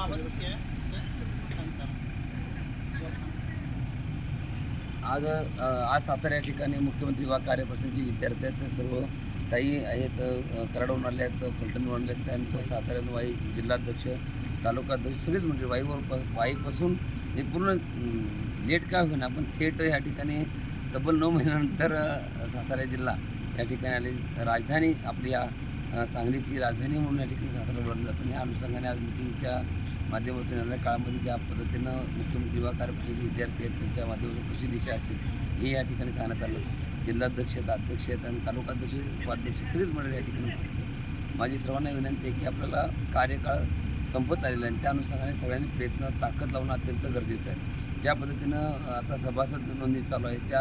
आज आज सातारा या ठिकाणी मुख्यमंत्री विभाग कार्यप्रश्नांचे विद्यार्थी आहेत. ते सर्व ताई आहेत कराडून आले आहेत फलटण आले आहेत त्यानंतर साताऱ्यात वाई जिल्हाध्यक्ष तालुकाध्यक्ष सगळेच म्हणजे वाईवर वाईपासून हे पूर्ण लेट का होईना पण थेट या ठिकाणी तब्बल नऊ महिन्यानंतर सातारा जिल्हा या ठिकाणी आले. राजधानी आपली या सांगलीची राजधानी म्हणून या ठिकाणी सातारा बनलं जातं. आणि या अनुषंगाने आज मिटिंगच्या माध्यमातून येणाऱ्या काळामध्ये ज्या पद्धतीनं मुख्यमंत्री विभाग कार्यपरिषदेचे विद्यार्थी आहेत त्यांच्या माध्यमातून कशी दिशा असेल हे या ठिकाणी सांगण्यात आलं. जिल्हाध्यक्ष आहेत अध्यक्ष आहेत आणि तालुकाध्यक्ष उपाध्यक्ष सगळीच मंडळी या ठिकाणी माझी सर्वांना विनंती आहे की आपल्याला कार्यकाळ संपत आलेला आहे आणि त्या अनुषंगाने सगळ्यांनी प्रयत्न ताकद लावणं अत्यंत गरजेचं आहे. ज्या पद्धतीनं आता सभासद नोंदणी चालू आहे त्या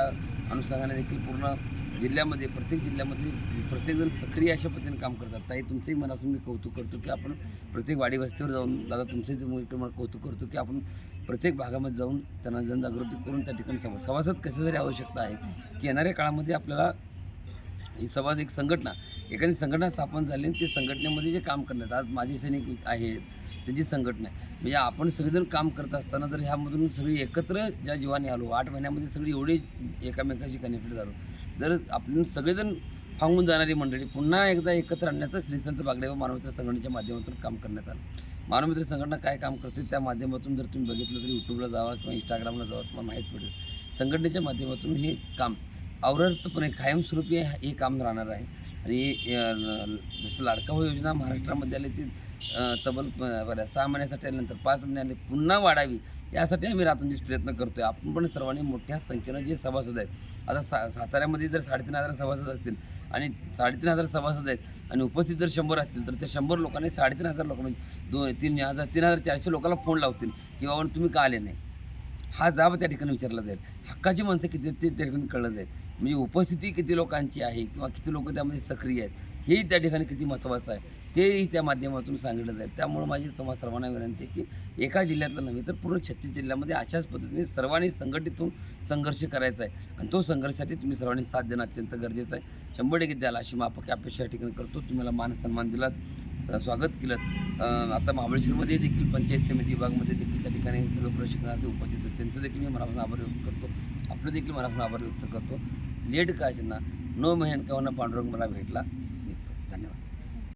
अनुषंगाने देखील पूर्ण जिल्ह्यामध्ये प्रत्येक जिल्ह्यामध्ये प्रत्येकजण सक्रिय अशा पद्धतीने काम करतात. ताई तुमचंही मनातून मी कौतुक करतो की आपण प्रत्येक वाडी वस्तीवर जाऊन दादा तुमचंही मी कौतुक करतो की आपण प्रत्येक भागामध्ये जाऊन त्यांना जनजागृती करून त्या ठिकाणी सभा सभासद कशासाठी आवश्यकता आहे की येणाऱ्या काळामध्ये आपल्याला ही समाज एक संघटना. एखादी संघटना स्थापन झाली आणि ते संघटनेमध्ये जे काम करण्यात आज माजी सैनिक आहेत त्यांची संघटना आहे. म्हणजे आपण सगळेजण काम करत असताना जर ह्यामधून सगळी एकत्र ज्या जीवाने आलो आठ महिन्यामध्ये सगळी एवढी एकामेकाशी कनेक्टेड झालो जर आपण सगळेजण फांगून जाणारी मंडळी पुन्हा एकदा एकत्र आणण्याचं श्रीसंत बागडे व मानवमित्र संघटनेच्या माध्यमातून काम करण्यात आलं. मानवमित्र संघटना काय काम करते त्या माध्यमातून जर तुम्ही बघितलं तर यूट्यूबला जावा किंवा इंस्टाग्रामला जावा तुम्हाला माहीत पडेल. संघटनेच्या माध्यमातून हे काम अवरतपणे कायमस्वरूपी हे काम राहणार आहे. आणि जसं लाडका भाऊ योजना महाराष्ट्रामध्ये आली ती तब्बल बऱ्या सहा महिन्यासाठी आल्यानंतर पाच महिने आले पुन्हा वाढावी यासाठी आम्ही रात्रंदिवस प्रयत्न करतो आहे आपण पण सर्वांनी मोठ्या संख्येनं जे सभासद आहेत आता सा साताऱ्यामध्ये जर साडेतीन हजार सभासद असतील आणि साडेतीन हजार सभासद आहेत आणि उपस्थित जर शंभर असतील तर त्या शंभर लोकांनी साडेतीन हजार लोक म्हणजे दोन तीन हजार तीन हजार चारशे लोकांना फोन लावतील की बाबा तुम्ही का आले नाही? हा जाब त्या ठिकाणी विचारला जाईल. हक्काची माणसं किती ते त्या ठिकाणी कळलं जाईल. म्हणजे उपस्थिती किती लोकांची आहे किंवा किती लोक त्यामध्ये सक्रिय आहेत? हेही त्या ठिकाणी किती महत्त्वाचं आहे तेही त्या माध्यमातून सांगितलं जाईल. त्यामुळे माझी तुम्हा सर्वांना विनंती आहे की एका जिल्ह्यातलं नव्हे तर पूर्ण छत्तीस जिल्ह्यामध्ये अशाच पद्धतीने सर्वांनी संघटित होऊन संघर्ष करायचा आहे. आणि तो संघर्षासाठी तुम्ही सर्वांनी साथ देणं अत्यंत गरजेचं आहे. शंभर टक्के द्याला अशी माफक अपेक्षा या ठिकाणी करतो. तुम्हाला मान सन्मान दिलात स- स्वागत केलं. आता महाबळेश्वरमध्ये देखील पंचायत समिती विभागमध्ये देखील त्या ठिकाणी सगळं प्रशिक्षणार्थ उपस्थित होते. त्यांचं देखील मी मनापासून आभार व्यक्त करतो. आपलं देखील मनापासून आभार व्यक्त करतो. लेट का असेल ना नऊ महिन्यात का पांडुरंग मला भेटला? धन्यवाद